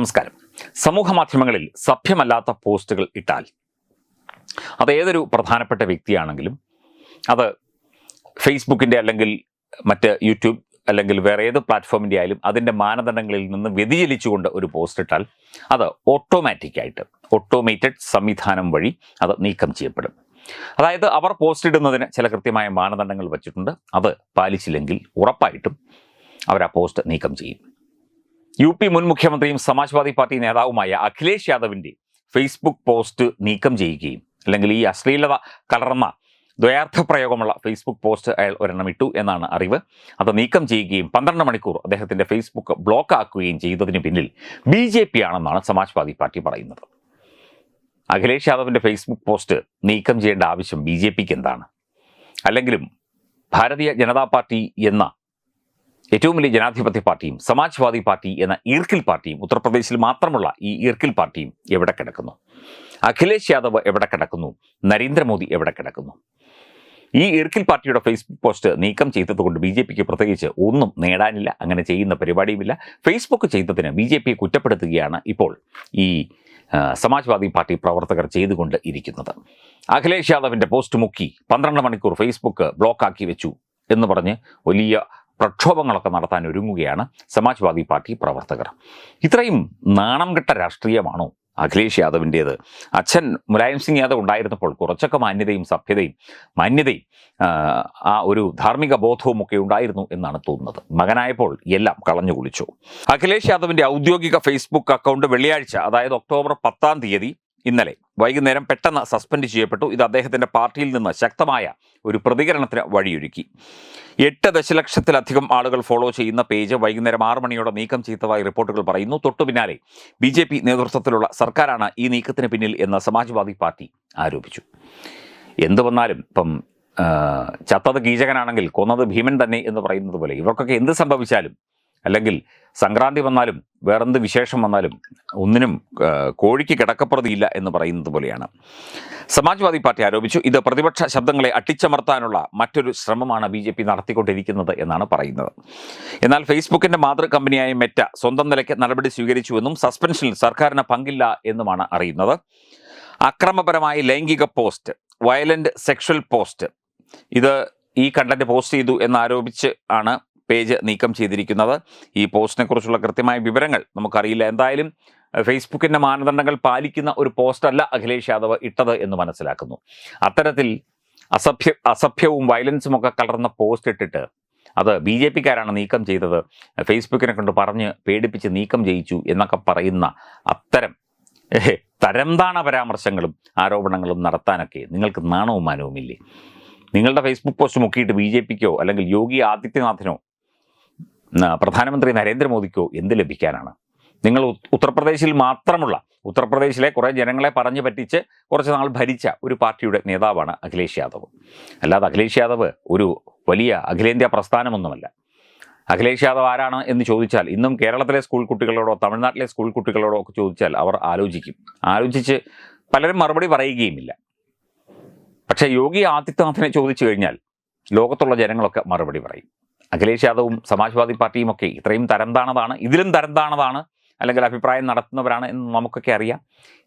നമസ്കാരം. സമൂഹ മാധ്യമങ്ങളിൽ സഭ്യമല്ലാത്ത പോസ്റ്റുകൾ ഇട്ടാൽ അത് ഏതൊരു പ്രധാനപ്പെട്ട വ്യക്തിയാണെങ്കിലും അത് ഫേസ്ബുക്കിന്റെ അല്ലെങ്കിൽ മറ്റ് യൂട്യൂബ് അല്ലെങ്കിൽ വേറെ ഏത് പ്ലാറ്റ്ഫോമിന്റെ ആയാലും അതിന്റെ മാനദണ്ഡങ്ങളിൽ നിന്ന് വ്യതിചലിച്ചുകൊണ്ട് ഒരു പോസ്റ്റ് ഇട്ടാൽ അത് ഓട്ടോമാറ്റിക്കായിട്ട് ഓട്ടോമേറ്റഡ് സംവിധാനം വഴി അത് നീക്കം ചെയ്യപ്പെടും. അതായത് അവർ പോസ്റ്റ് ഇടുന്നതിന് ചില കൃത്യമായ മാനദണ്ഡങ്ങൾ വച്ചിട്ടുണ്ട്. അത് പാലിച്ചില്ലെങ്കിൽ ഉറപ്പായിട്ടും അവർ ആ പോസ്റ്റ് നീക്കം ചെയ്യും. യു പി മുൻ മുഖ്യമന്ത്രിയും സമാജ്വാദി പാർട്ടി നേതാവുമായ അഖിലേഷ് യാദവിന്റെ ഫേസ്ബുക്ക് പോസ്റ്റ് നീക്കം ചെയ്യുകയും അല്ലെങ്കിൽ ഈ അശ്ലീലത കലർന്ന ദ്വയാർത്ഥ പ്രയോഗമുള്ള ഫേസ്ബുക്ക് പോസ്റ്റ് അയാൾ ഒരെണ്ണം ഇട്ടു എന്നാണ് അറിവ്. അത് നീക്കം ചെയ്യുകയും പന്ത്രണ്ട് മണിക്കൂർ അദ്ദേഹത്തിന്റെ ഫേസ്ബുക്ക് ബ്ലോക്ക് ആക്കുകയും ചെയ്തതിന് പിന്നിൽ ബി ജെ പി ആണെന്നാണ് സമാജ്വാദി പാർട്ടി പറയുന്നത്. അഖിലേഷ് യാദവിന്റെ ഫേസ്ബുക്ക് പോസ്റ്റ് നീക്കം ചെയ്യേണ്ട ആവശ്യം ബി ജെ പിക്ക് എന്താണ്? അല്ലെങ്കിലും ഭാരതീയ ജനതാ പാർട്ടി എന്ന ഏറ്റവും വലിയ ജനാധിപത്യ പാർട്ടിയും സമാജ്വാദി പാർട്ടി എന്ന ഈർക്കിൽ പാർട്ടിയും ഉത്തർപ്രദേശിൽ മാത്രമുള്ള ഈ ഈർക്കിൽ പാർട്ടിയും എവിടെ കിടക്കുന്നു? അഖിലേഷ് യാദവ് എവിടെ കിടക്കുന്നു? നരേന്ദ്രമോദി എവിടെ കിടക്കുന്നു? ഈ ഈർക്കിൽ പാർട്ടിയുടെ ഫേസ്ബുക്ക് പോസ്റ്റ് നീക്കം ചെയ്തതുകൊണ്ട് ബി ജെ പിക്ക് പ്രത്യേകിച്ച് ഒന്നും നേടാനില്ല അങ്ങനെ ചെയ്യുന്ന പരിപാടിയുമില്ല. ഫേസ്ബുക്ക് ചെയ്തതിന് ബി ജെ പിയെ കുറ്റപ്പെടുത്തുകയാണ് ഇപ്പോൾ ഈ സമാജ്വാദി പാർട്ടി പ്രവർത്തകർ ചെയ്തുകൊണ്ട് ഇരിക്കുന്നത്. അഖിലേഷ് യാദവിന്റെ പോസ്റ്റ് മുക്കി പന്ത്രണ്ട് മണിക്കൂർ ഫേസ്ബുക്ക് ബ്ലോക്കാക്കി വെച്ചു എന്ന് പറഞ്ഞ് വലിയ പ്രക്ഷോഭങ്ങളൊക്കെ നടത്താൻ ഒരുങ്ങുകയാണ് സമാജ്വാദി പാർട്ടി പ്രവർത്തകർ. ഇത്രയും നാണം കെട്ട രാഷ്ട്രീയമാണോ അഖിലേഷ് യാദവിന്റേത്? അച്ഛൻ മുലായം സിംഗ് യാദവ് ഉണ്ടായിരുന്നപ്പോൾ കുറച്ചൊക്കെ മാന്യതയും സഭ്യതയും മാന്യതയും ആ, ഒരു ധാർമ്മിക ബോധവും ഒക്കെ ഉണ്ടായിരുന്നു എന്നാണ് തോന്നുന്നത്. മകനായപ്പോൾ എല്ലാം കളഞ്ഞു കുളിച്ചു. അഖിലേഷ് യാദവിന്റെ ഔദ്യോഗിക ഫേസ്ബുക്ക് അക്കൗണ്ട് വെള്ളിയാഴ്ച അതായത് ഒക്ടോബർ പത്താം തീയതി ഇന്നലെ. വൈകുന്നേരം പെട്ടെന്ന് സസ്പെൻഡ് ചെയ്യപ്പെട്ടു. ഇത് അദ്ദേഹത്തിന്റെ പാർട്ടിയിൽ നിന്ന് ശക്തമായ ഒരു പ്രതികരണത്തിന് വഴിയൊരുക്കി. എട്ട് ദശലക്ഷത്തിലധികം ആളുകൾ ഫോളോ ചെയ്യുന്ന പേജ് വൈകുന്നേരം ആറ് മണിയോടെ നീക്കം ചെയ്തതായി റിപ്പോർട്ടുകൾ പറയുന്നു. തൊട്ടു പിന്നാലെ ബി ജെ പി നേതൃത്വത്തിലുള്ള സർക്കാരാണ് ഈ നീക്കത്തിന് പിന്നിൽ എന്ന് സമാജ്വാദി പാർട്ടി ആരോപിച്ചു. എന്ത് വന്നാലും ഇപ്പം ചത്തത് കീചകനാണെങ്കിൽ കൊന്നത് ഭീമൻ തന്നെ എന്ന് പറയുന്നത് പോലെ ഇവർക്കൊക്കെ എന്ത് സംഭവിച്ചാലും അല്ലെങ്കിൽ സംക്രാന്തി വന്നാലും വേറെന്ത് വിശേഷം വന്നാലും ഒന്നിനും കോഴിക്ക് കിടക്കപ്രതിയില്ല എന്ന് പറയുന്നത് പോലെയാണ്. സമാജ്വാദി പാർട്ടി ആരോപിച്ചു ഇത് പ്രതിപക്ഷ ശബ്ദങ്ങളെ അട്ടിച്ചമർത്താനുള്ള മറ്റൊരു ശ്രമമാണ് ബി ജെ പി നടത്തിക്കൊണ്ടിരിക്കുന്നത് എന്നാണ് പറയുന്നത്. എന്നാൽ ഫേസ്ബുക്കിന്റെ മാതൃ കമ്പനിയായ മെറ്റ സ്വന്തം നിലയ്ക്ക് നടപടി സ്വീകരിച്ചുവെന്നും സസ്പെൻഷനിൽ സർക്കാരിന് പങ്കില്ല എന്നുമാണ് അറിയുന്നത്. അക്രമപരമായ ലൈംഗിക പോസ്റ്റ് വയലന്റ് സെക്ഷൽ പോസ്റ്റ് ഇത് ഈ കണ്ടന്റ് പോസ്റ്റ് ചെയ്തു എന്നാരോപിച്ച് ആണ് പേജ് നീക്കം ചെയ്തിരിക്കുന്നത്. ഈ പോസ്റ്റിനെ കുറിച്ചുള്ള കൃത്യമായ വിവരങ്ങൾ നമുക്കറിയില്ല. എന്തായാലും ഫേസ്ബുക്കിന്റെ മാനദണ്ഡങ്ങൾ പാലിക്കുന്ന ഒരു പോസ്റ്റല്ല അഖിലേഷ് യാദവ് ഇട്ടത് എന്ന് മനസ്സിലാക്കുന്നു. അത്തരത്തിൽ അസഭ്യ അസഭ്യവും വയലൻസും ഒക്കെ കലർന്ന പോസ്റ്റ് ഇട്ടിട്ട് അത് ബി ജെ പിക്കാരാണ് നീക്കം ചെയ്തത്. ഫേസ്ബുക്കിനെ കൊണ്ട് പറഞ്ഞ് പേടിപ്പിച്ച് നീക്കം ചെയ്യിച്ചു എന്നൊക്കെ പറയുന്ന അത്തരം തരംതാണ പരാമർശങ്ങളും ആരോപണങ്ങളും നടത്താനൊക്കെ നിങ്ങൾക്ക് നാണവും മാനവുമില്ലേ? നിങ്ങളുടെ ഫേസ്ബുക്ക് പോസ്റ്റ് മുക്കിയിട്ട് ബി ജെ പിക്കോ അല്ലെങ്കിൽ യോഗി ആദിത്യനാഥിനോ പ്രധാനമന്ത്രി നരേന്ദ്രമോദിക്കോ എന്ത് ലഭിക്കാനാണ്? നിങ്ങൾ ഉത്തർപ്രദേശിൽ മാത്രമുള്ള ഉത്തർപ്രദേശിലെ കുറേ ജനങ്ങളെ പറഞ്ഞു പറ്റിച്ച് കുറച്ച് നാൾ ഭരിച്ച ഒരു പാർട്ടിയുടെ നേതാവാണ് അഖിലേഷ് യാദവ്. അല്ലാതെ അഖിലേഷ് യാദവ് ഒരു വലിയ അഖിലേന്ത്യാ പ്രസ്ഥാനമൊന്നുമല്ല. അഖിലേഷ് യാദവ് ആരാണ് എന്ന് ചോദിച്ചാൽ ഇന്നും കേരളത്തിലെ സ്കൂൾ കുട്ടികളോടോ തമിഴ്നാട്ടിലെ സ്കൂൾ കുട്ടികളോടോ ഒക്കെ ചോദിച്ചാൽ അവർ ആലോചിക്കും. ആലോചിച്ച് പലരും മറുപടി പറയുകയുമില്ല. പക്ഷേ യോഗി ആദിത്യനാഥിനെ ചോദിച്ചു കഴിഞ്ഞാൽ ലോകത്തുള്ള ജനങ്ങളൊക്കെ മറുപടി പറയും. അഖിലേഷ് യാദവും സമാജ്വാദി പാർട്ടിയും ഒക്കെ ഇത്രയും തരം താണതാണ് ഇതിലും തരം താണതാണ് അല്ലെങ്കിൽ അഭിപ്രായം നടത്തുന്നവരാണ് എന്ന് നമുക്കൊക്കെ അറിയാം.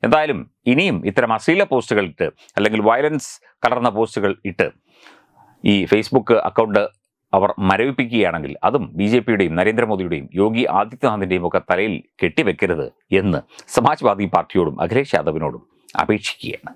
എന്തായാലും ഇനിയും ഇത്തരം അശ്ലീല പോസ്റ്റുകൾ ഇട്ട് അല്ലെങ്കിൽ വയലൻസ് കലർന്ന പോസ്റ്റുകൾ ഇട്ട് ഈ ഫേസ്ബുക്ക് അക്കൗണ്ട് അവർ മരവിപ്പിക്കുകയാണെങ്കിൽ അതും ബി ജെ പിയുടെയും നരേന്ദ്രമോദിയുടെയും യോഗി ആദിത്യനാഥിന്റെയും ഒക്കെ തലയിൽ കെട്ടിവെക്കരുത് എന്ന് സമാജ്വാദി പാർട്ടിയോടും അഖിലേഷ് യാദവിനോടും അപേക്ഷിക്കുകയാണ്.